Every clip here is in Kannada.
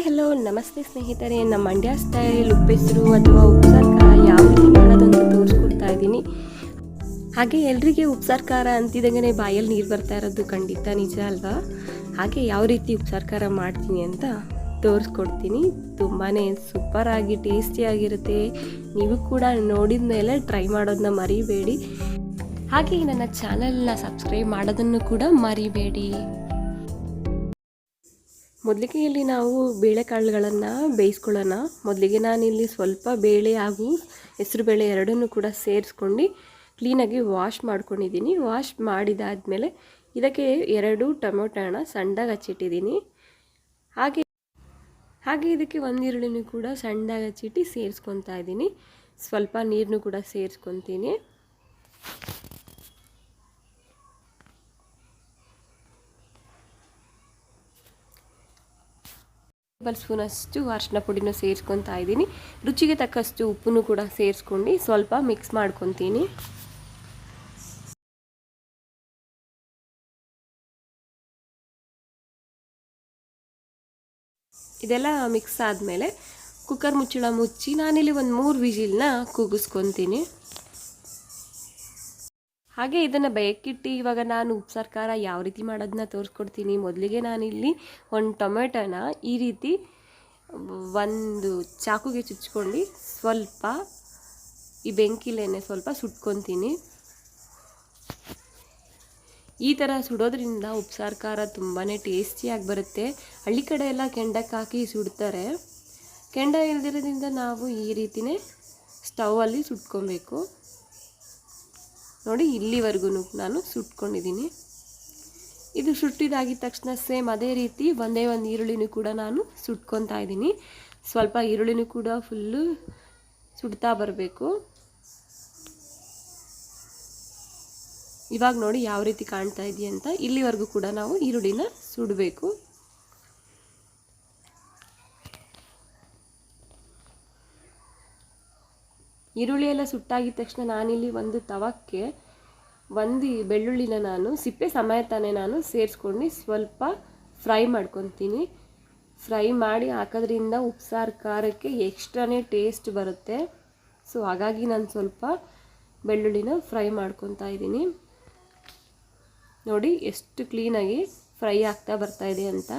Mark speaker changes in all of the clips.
Speaker 1: ಹಾಯ್ ಹಲೋ ನಮಸ್ತೆ ಸ್ನೇಹಿತರೆ. ನಮ್ಮ ಮಂಡ್ಯ ಸ್ಟೈಲ್ ಉಪ್ಪೆಸರು ಅಥವಾ ಉಪ್ಸಾರು ಯಾವ ರೀತಿ ಮಾಡೋದಂತ ತೋರಿಸ್ಕೊಡ್ತಾ ಇದ್ದೀನಿ. ಹಾಗೆ ಎಲ್ರಿಗೆ ಉಪ್ಸಾರು ಖಾರ ಅಂತಿದ್ದಂಗೆ ಬಾಯಲ್ಲಿ ನೀರು ಬರ್ತಾ ಇರೋದು ಖಂಡಿತ ನಿಜ ಅಲ್ವಾ? ಹಾಗೆ ಯಾವ ರೀತಿ ಉಪ್ಸಾರು ಮಾಡ್ತೀನಿ ಅಂತ ತೋರಿಸ್ಕೊಡ್ತೀನಿ. ತುಂಬಾ ಸೂಪರಾಗಿ ಟೇಸ್ಟಿಯಾಗಿರುತ್ತೆ ನೀವು ಕೂಡ ನೋಡಿದ ಮೇಲೆ ಟ್ರೈ ಮಾಡೋದನ್ನ ಮರಿಬೇಡಿ. ಹಾಗೆ ನನ್ನ ಚಾನಲ್ನ ಸಬ್ಸ್ಕ್ರೈಬ್ ಮಾಡೋದನ್ನು ಕೂಡ ಮರಿಬೇಡಿ. ಮೊದಲಿಗೆ ಇಲ್ಲಿ ನಾವು ಬೇಳೆಕಾಳುಗಳನ್ನು ಬೇಯಿಸ್ಕೊಳ್ಳೋಣ. ಮೊದಲಿಗೆ ನಾನಿಲ್ಲಿ ಸ್ವಲ್ಪ ಬೇಳೆ ಹಾಗೂ ಹೆಸರುಬೇಳೆ ಎರಡನ್ನೂ ಕೂಡ ಸೇರಿಸ್ಕೊಂಡು ಕ್ಲೀನಾಗಿ ವಾಶ್ ಮಾಡ್ಕೊಂಡಿದ್ದೀನಿ. ವಾಶ್ ಮಾಡಿದಾದಮೇಲೆ ಇದಕ್ಕೆ ಎರಡು ಟೊಮೊಟೊನ ಸಣ್ಣದಾಗಿ ಹಚ್ಚಿಟ್ಟಿದ್ದೀನಿ. ಹಾಗೆ ಹಾಗೆ ಇದಕ್ಕೆ ಒಂದು ಕೂಡ ಸಣ್ಣದಾಗಿ ಹಚ್ಚಿಟ್ಟು ಸೇರಿಸ್ಕೊತಾ ಇದ್ದೀನಿ. ಸ್ವಲ್ಪ ನೀರನ್ನು ಕೂಡ ಸೇರಿಸ್ಕೊತೀನಿ. ಟೇಬಲ್ ಸ್ಪೂನಷ್ಟು ಅರಿಶಿನ ಪುಡಿನೂ ಸೇರಿಸ್ಕೊತಾ ಇದ್ದೀನಿ. ರುಚಿಗೆ ತಕ್ಕಷ್ಟು ಉಪ್ಪನ್ನು ಕೂಡ ಸೇರಿಸ್ಕೊಂಡು ಸ್ವಲ್ಪ ಮಿಕ್ಸ್ ಮಾಡ್ಕೊತೀನಿ. ಇದೆಲ್ಲ ಮಿಕ್ಸ್ ಆದಮೇಲೆ ಕುಕ್ಕರ್ ಮುಚ್ಚಳ ಮುಚ್ಚಿ ನಾನಿಲ್ಲಿ ಒಂದು ಮೂರು ವಿಜಿಲ್ನ ಕೂಗಿಸ್ಕೊತೀನಿ. ಹಾಗೆ ಇದನ್ನು ಬೇಕಿಟ್ಟು ಇವಾಗ ನಾನು ಉಪ್ಸಾರು ಖಾರ ಯಾವ ರೀತಿ ಮಾಡೋದನ್ನ ತೋರಿಸ್ಕೊಡ್ತೀನಿ. ಮೊದಲಿಗೆ ನಾನಿಲ್ಲಿ ಒಂದು ಟೊಮೆಟೋನ ಈ ರೀತಿ ಒಂದು ಚಾಕುಗೆ ಚುಚ್ಕೊಂಡು ಸ್ವಲ್ಪ ಈ ಬೆಂಕಿಲೇನೆ ಸ್ವಲ್ಪ ಸುಟ್ಕೊತೀನಿ. ಈ ಥರ ಸುಡೋದ್ರಿಂದ ಉಪ್ಸಾರು ಖಾರ ತುಂಬಾ ಟೇಸ್ಟಿಯಾಗಿ ಬರುತ್ತೆ. ಹಳ್ಳಿ ಕಡೆ ಎಲ್ಲ ಕೆಂಡಕ್ಕೆ ಹಾಕಿ ಸುಡ್ತಾರೆ. ಕೆಂಡ ಇಲ್ದಿರೋದ್ರಿಂದ ನಾವು ಈ ರೀತಿಯೇ ಸ್ಟವಲ್ಲಿ ಸುಟ್ಕೊಬೇಕು. ನೋಡಿ ಇಲ್ಲಿವರೆಗೂ ನಾನು ಸುಟ್ಕೊಂಡಿದ್ದೀನಿ. ಇದು ಸುಟ್ಟಿದಾಗಿದ ತಕ್ಷಣ ಸೇಮ್ ಅದೇ ರೀತಿ ಒಂದೇ ಒಂದು ಈರುಳ್ಳಿನೂ ಕೂಡ ನಾನು ಸುಟ್ಕೊತಾ ಇದ್ದೀನಿ. ಸ್ವಲ್ಪ ಈರುಳ್ಳಿನೂ ಕೂಡ ಫುಲ್ಲು ಸುಡ್ತಾ ಬರಬೇಕು. ಇವಾಗ ನೋಡಿ ಯಾವ ರೀತಿ ಕಾಣ್ತಾ ಇದೆಯಂತ ಇಲ್ಲಿವರೆಗೂ ಕೂಡ ನಾವು ಈರುಳ್ಳಿನ ಸುಡಬೇಕು. ಈರುಳ್ಳಿ ಎಲ್ಲ ಸುಟ್ಟಾಗಿದ ತಕ್ಷಣ ನಾನಿಲ್ಲಿ ಒಂದು ತವಕ್ಕೆ ಒಂದು ಬೆಳ್ಳುಳ್ಳಿನ ನಾನು ಸಿಪ್ಪೆ ಸಮಯ ತಾನೇ ನಾನು ಸೇರಿಸ್ಕೊಂಡು ಸ್ವಲ್ಪ ಫ್ರೈ ಮಾಡ್ಕೊತೀನಿ. ಫ್ರೈ ಮಾಡಿ ಹಾಕೋದ್ರಿಂದ ಉಪ್ಸಾರು, ಖಾರಕ್ಕೆ ಎಕ್ಸ್ಟ್ರಾನೇ ಟೇಸ್ಟ್ ಬರುತ್ತೆ. ಸೊ, ಹಾಗಾಗಿ ನಾನು ಸ್ವಲ್ಪ ಬೆಳ್ಳುಳ್ಳಿನ ಫ್ರೈ ಮಾಡ್ಕೊತಾ ಇದ್ದೀನಿ. ನೋಡಿ, ಎಷ್ಟು ಕ್ಲೀನಾಗಿ ಫ್ರೈ ಆಗ್ತಾ ಬರ್ತಾ ಇದೆ ಅಂತ.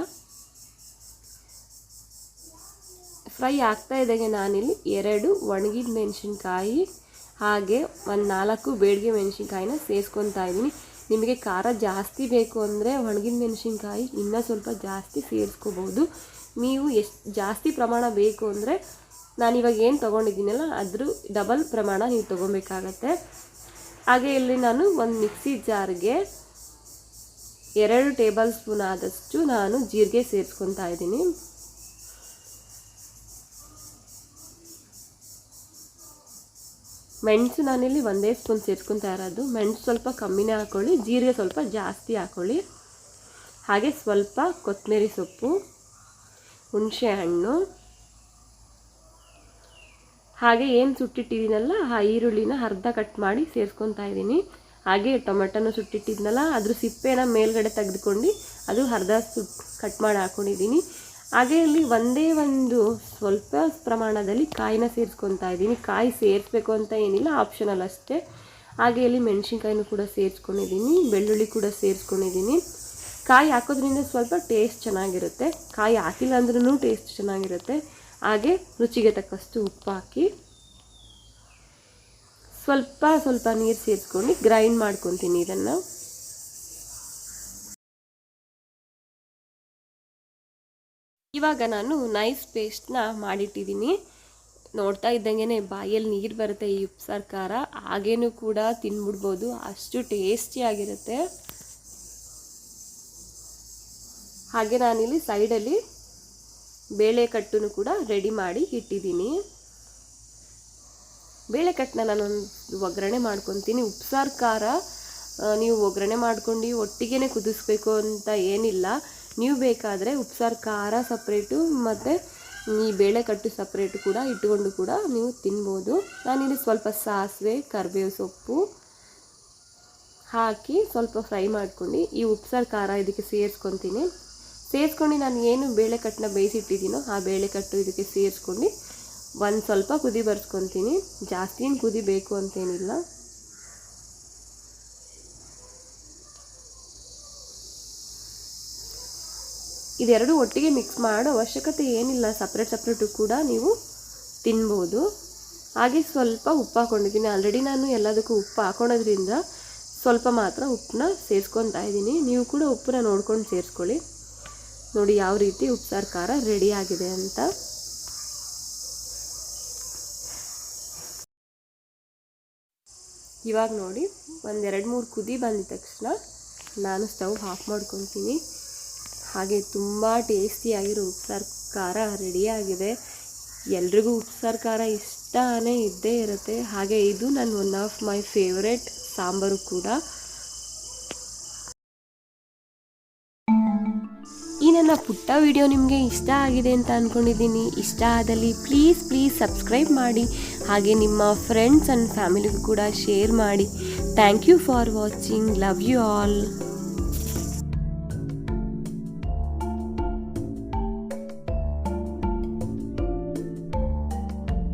Speaker 1: ಫ್ರೈ ಆಗ್ತಾ ಇದ್ದಾಗೆ ನಾನಿಲ್ಲಿ ಎರಡು ಒಣಗಿದ ಮೆಣಸಿನ್ಕಾಯಿ ಹಾಗೆ ಒಂದು ನಾಲ್ಕು ಬೇಡಿಗೆ ಮೆಣಸಿನ್ಕಾಯಿನ ಸೇರಿಸ್ಕೊತಾ ಇದ್ದೀನಿ. ನಿಮಗೆ ಖಾರ ಜಾಸ್ತಿ ಬೇಕು ಅಂದರೆ ಒಣಗಿದ ಮೆಣಸಿನ್ಕಾಯಿ ಇನ್ನೂ ಸ್ವಲ್ಪ ಜಾಸ್ತಿ ಸೇರಿಸ್ಕೋಬೋದು ನೀವು ಎಷ್ಟು ಜಾಸ್ತಿ ಪ್ರಮಾಣ ಬೇಕು ಅಂದರೆ ನಾನಿವಾಗ ಏನು ತೊಗೊಂಡಿದ್ದೀನಲ್ಲ ಅದ್ರ ಡಬಲ್ ಪ್ರಮಾಣ ನೀವು ತೊಗೊಬೇಕಾಗತ್ತೆ. ಹಾಗೆ ಇಲ್ಲಿ ನಾನು ಒಂದು ಮಿಕ್ಸಿ ಜಾರ್ಗೆ ಎರಡು ಟೇಬಲ್ ಸ್ಪೂನ್ ಆದಷ್ಟು ನಾನು ಜೀರಿಗೆ ಸೇರಿಸ್ಕೊತಾ ಇದ್ದೀನಿ. ಮೆಣಸು ನಾನಿಲ್ಲಿ ಒಂದೇ ಸ್ಪೂನ್ ಸೇರಿಸ್ಕೊತಾ ಇರೋದು ಮೆಣಸು ಸ್ವಲ್ಪ ಕಮ್ಮಿನೇ ಹಾಕ್ಕೊಳ್ಳಿ ಜೀರಿಗೆ ಸ್ವಲ್ಪ ಜಾಸ್ತಿ ಹಾಕ್ಕೊಳ್ಳಿ ಹಾಗೆ ಸ್ವಲ್ಪ ಕೊತ್ತಂಬರಿ ಸೊಪ್ಪು, ಹುಣಸೆ ಹಣ್ಣು. ಹಾಗೆ ಏನು ಸುಟ್ಟಿಟ್ಟಿದ್ದೀನಲ್ಲ, ಆ ಈರುಳ್ಳಿನ ಅರ್ಧ ಕಟ್ ಮಾಡಿ ಸೇರಿಸ್ಕೊತಾ ಇದ್ದೀನಿ. ಹಾಗೆ ಟೊಮೆಟೊನ ಸುಟ್ಟಿಟ್ಟಿದ್ನಲ್ಲ, ಅದ್ರ ಸಿಪ್ಪೆನ ಮೇಲ್ಗಡೆ ತೆಗೆದುಕೊಂಡು ಅದು ಅರ್ಧ ಸುಟ್ ಕಟ್ ಮಾಡಿ ಹಾಕ್ಕೊಂಡಿದ್ದೀನಿ ಹಾಗೆ ಇಲ್ಲಿ ಒಂದೇ ಒಂದು ಸ್ವಲ್ಪ ಪ್ರಮಾಣದಲ್ಲಿ ಕಾಯಿನ ಸೇರಿಸ್ಕೊತಾ ಇದ್ದೀನಿ. ಕಾಯಿ ಸೇರಿಸ್ಬೇಕು ಅಂತ ಏನಿಲ್ಲ ಆಪ್ಷನಲ್ ಅಷ್ಟೇ. ಹಾಗೆ ಇಲ್ಲಿ ಮೆಣಸಿನ್ಕಾಯಿನೂ ಕೂಡ ಸೇರಿಸ್ಕೊಂಡಿದ್ದೀನಿ, ಬೆಳ್ಳುಳ್ಳಿ ಕೂಡ ಸೇರಿಸ್ಕೊಂಡಿದ್ದೀನಿ. ಕಾಯಿ ಹಾಕೋದ್ರಿಂದ ಸ್ವಲ್ಪ ಟೇಸ್ಟ್ ಚೆನ್ನಾಗಿರುತ್ತೆ. ಕಾಯಿ ಹಾಕಿಲ್ಲ ಅಂದ್ರೂ ಟೇಸ್ಟ್ ಚೆನ್ನಾಗಿರುತ್ತೆ. ಹಾಗೆ ರುಚಿಗೆ ತಕ್ಕಷ್ಟು ಉಪ್ಪು ಹಾಕಿ ಸ್ವಲ್ಪ ಸ್ವಲ್ಪ ನೀರು ಸೇರಿಸ್ಕೊಂಡು ಗ್ರೈಂಡ್ ಮಾಡ್ಕೊತೀನಿ ಇದನ್ನು. ಇವಾಗ ನಾನು ನೈಸ್ ಪೇಸ್ಟ್ನ ಮಾಡಿಟ್ಟಿದ್ದೀನಿ. ನೋಡ್ತಾ ಇದ್ದಂಗೆ ಬಾಯಲ್ಲಿ ನೀರು ಬರುತ್ತೆ ಈ ಉಪ್ಸಾರು ಖಾರ ಹಾಗೇನೂ ಕೂಡ ತಿನ್ಬಿಡ್ಬೋದು. ಅಷ್ಟು ಟೇಸ್ಟಿಯಾಗಿರುತ್ತೆ ಹಾಗೆ ನಾನಿಲ್ಲಿ ಸೈಡಲ್ಲಿ ಬೇಳೆ ಕೂಡ ರೆಡಿ ಮಾಡಿ ಇಟ್ಟಿದ್ದೀನಿ. ಬೇಳೆ ಕಟ್ಟನ್ನ ನಾನೊಂದು ಒಗ್ಗರಣೆ ಮಾಡ್ಕೊತೀನಿ. ಉಪ್ಸಾರು ಖಾರ ನೀವು ಒಗ್ಗರಣೆ ಮಾಡ್ಕೊಂಡು ಒಟ್ಟಿಗೆ ಕುದಿಸ್ಬೇಕು ಅಂತ ಏನಿಲ್ಲ. ನೀವು ಬೇಕಾದರೆ ಉಪ್ಸಾರು, ಖಾರ ಸಪ್ರೇಟು ಮತ್ತು ಈ ಬೇಳೆಕಟ್ಟು ಸಪ್ರೇಟು ಕೂಡ ಇಟ್ಕೊಂಡು ಕೂಡ ನೀವು ತಿನ್ಬೋದು. ನಾನಿಲ್ಲಿ ಸ್ವಲ್ಪ ಸಾಸಿವೆ, ಕರಿಬೇವು ಸೊಪ್ಪು ಹಾಕಿ ಸ್ವಲ್ಪ ಫ್ರೈ ಮಾಡ್ಕೊಂಡು ಈ ಉಪ್ಸಾರು, ಖಾರ ಇದಕ್ಕೆ ಸೇರಿಸ್ಕೊತೀನಿ. ಸೇರಿಸ್ಕೊಂಡು ನಾನು ಏನು ಬೇಳೆಕಟ್ಟನ್ನ ಬೇಯಿಸಿಟ್ಟಿದ್ದೀನೋ ಆ ಬೇಳೆ ಕಟ್ಟು ಇದಕ್ಕೆ ಸೇರಿಸ್ಕೊಂಡು ಒಂದು ಸ್ವಲ್ಪ ಕುದಿ ಬರ್ಸ್ಕೊತೀನಿ. ಜಾಸ್ತಿ ಏನು ಕುದಿ ಬೇಕು ಅಂತೇನಿಲ್ಲ. ಇದೆರಡು ಒಟ್ಟಿಗೆ ಮಿಕ್ಸ್ ಮಾಡೋ ಅವಶ್ಯಕತೆ ಏನಿಲ್ಲ. ಸಪ್ರೇಟ್ ಸಪ್ರೇಟು ಕೂಡ ನೀವು ತಿನ್ಬೋದು. ಹಾಗೆ ಸ್ವಲ್ಪ ಉಪ್ಪು ಹಾಕೊಂಡಿದ್ದೀನಿ. ಆಲ್ರೆಡಿ ನಾನು ಎಲ್ಲದಕ್ಕೂ ಉಪ್ಪು ಹಾಕೊಳೋದ್ರಿಂದ ಸ್ವಲ್ಪ ಮಾತ್ರ ಉಪ್ಪನ್ನ ಸೇರಿಸ್ಕೊತಾ ಇದ್ದೀನಿ. ನೀವು ಕೂಡ ಉಪ್ಪನ್ನ ನೋಡ್ಕೊಂಡು ಸೇರಿಸ್ಕೊಳ್ಳಿ. ನೋಡಿ ಯಾವ ರೀತಿ ಉಪ್ಸಾರು ಖಾರ ರೆಡಿ ಆಗಿದೆ ಅಂತ. ಇವಾಗ ನೋಡಿ ಒಂದೆರಡು ಮೂರು ಕುದಿ ಬಂದಿದ ತಕ್ಷಣ ನಾನು ಸ್ಟವ್ ಆಫ್ ಮಾಡ್ಕೊತೀನಿ. ಹಾಗೆ ತುಂಬ ಟೇಸ್ಟಿಯಾಗಿರೋ ಉಪ್ಸಾರು ಖಾರ ರೆಡಿಯಾಗಿದೆ ಎಲ್ರಿಗೂ ಉಪ್ಸಾರು ಖಾರ ಇಷ್ಟನೇ ಇದ್ದೇ ಇರುತ್ತೆ. ಹಾಗೆ ಇದು ನನ್ನ one of my favourite sambar ಕೂಡ. ಈ ನನ್ನ ಪುಟ್ಟ ವಿಡಿಯೋ ನಿಮಗೆ ಇಷ್ಟ ಆಗಿದೆ ಅಂತ ಅಂದ್ಕೊಂಡಿದ್ದೀನಿ ಇಷ್ಟ ಆದಲ್ಲಿ ಪ್ಲೀಸ್ ಪ್ಲೀಸ್ ಸಬ್ಸ್ಕ್ರೈಬ್ ಮಾಡಿ. ಹಾಗೆ ನಿಮ್ಮ ಫ್ರೆಂಡ್ಸ್ ಆ್ಯಂಡ್ ಫ್ಯಾಮಿಲಿಗೂ ಕೂಡ ಶೇರ್ ಮಾಡಿ. Thank you for watching love you all